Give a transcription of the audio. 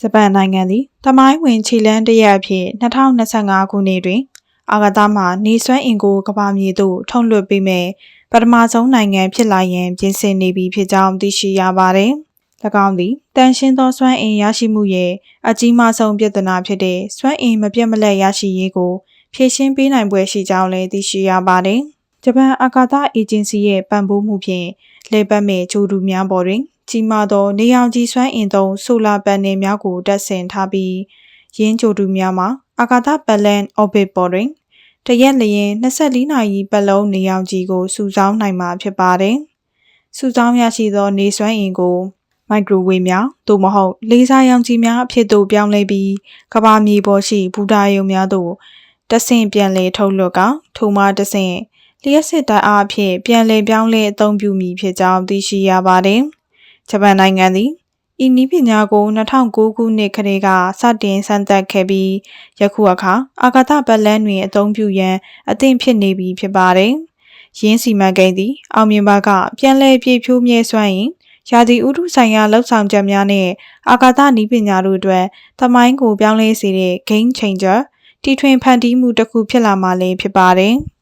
ဂျပန်နိုင်ငံသည်တမိုင်းဝင်ခြေလန်းတစ်ရက်အဖြစ်2025ခုနှစ်တွင် အာဂါသမှနေစွမ်းအင်ကိုကမ္ဘာမြေသို့ထုတ်လွှတ်ပေးမယ်ပထမဆုံးနိုင်ငံဖြစ်လာရန်ပြင်ဆင်နေပြီဖြစ်ကြောင်းသိရှိရပါသည်။၎င်းသည်တန်ရှင်းသောစွမ်းအင်ရရှိမှုရဲ့အကြီးမားဆုံးပြဿနာဖြစ်တဲ့စွမ်းအင်မပြတ်မလတ်ရရှိရေးကိုဖြည့်ရှင်းပေးနိုင်ပွဲရှိကြောင်းလည်းသိရှိရပါတယ်။ဂျပန်အာကာသအေဂျင်စီရဲ့ပံ့ပိုးမှုဖြင့်လေပတ်မဲ့ဂျိုဒူများပေါ်တွင် ကြီးမားသော နေရောင်ခြည်စွမ်းအင်သုံးဆိုလာပန်နယ်များကိုတပ်ဆင်ထားပြီးရင်းဂျိုဒူများမှာအာကာသပတ်လန် orbit ပေါ်တွင်တရက်လျင်24နာရီပတ်လုံးနေရောင်ခြည်ကိုစုဆောင်းနိုင်မှာဖြစ်ပါတယ်။စုဆောင်းရရှိသော နေစွမ်းအင်ကိုမိုက်ခရိုဝေးများသို့မဟုတ်လေဆာရောင်ခြည်များအဖြစ်သို့ပြောင်းလဲပြီးကဘာမြေပေါ်ရှိဘူတာယုံများသို့တဆင့်ပြန်လည်ထုတ်လွှတ်ကထိုမှတဆင့်လျှက်စစ်တပ်အားဖြင့်ပြန်လည်ပြောင်းလဲအသုံးပြုမည်ဖြစ်ကြောင်းသိရှိရပါတယ်။ ဂျပန်နိုင်ငံသည်ဤနည်းပညာကို2009ခုနှစ်ခရေကစတင်စမ်းသပ်ခဲ့ပြီးယခုအခါအာကာသပတ်လန်းတွင်အသုံးပြုရန်အသင့်ဖြစ်နေပြီဖြစ်ပါတယ်။ယင်းစီမံကိန်းသည် အောင်မြင်ပါကပြန်လည်ပြည့်ဖြိုးမြဲစွမ်းရင်ရာသီဥတုဆိုင်ရာလှုပ်ဆောင်ချက်များနဲ့အာကာသနည်းပညာတို့အတွက်သမိုင်းကိုပြောင်းလဲစေတဲ့ game changer တီထွင်ဖန်တီးမှုတစ်ခုဖြစ်လာမှာလည်းဖြစ်ပါတယ်။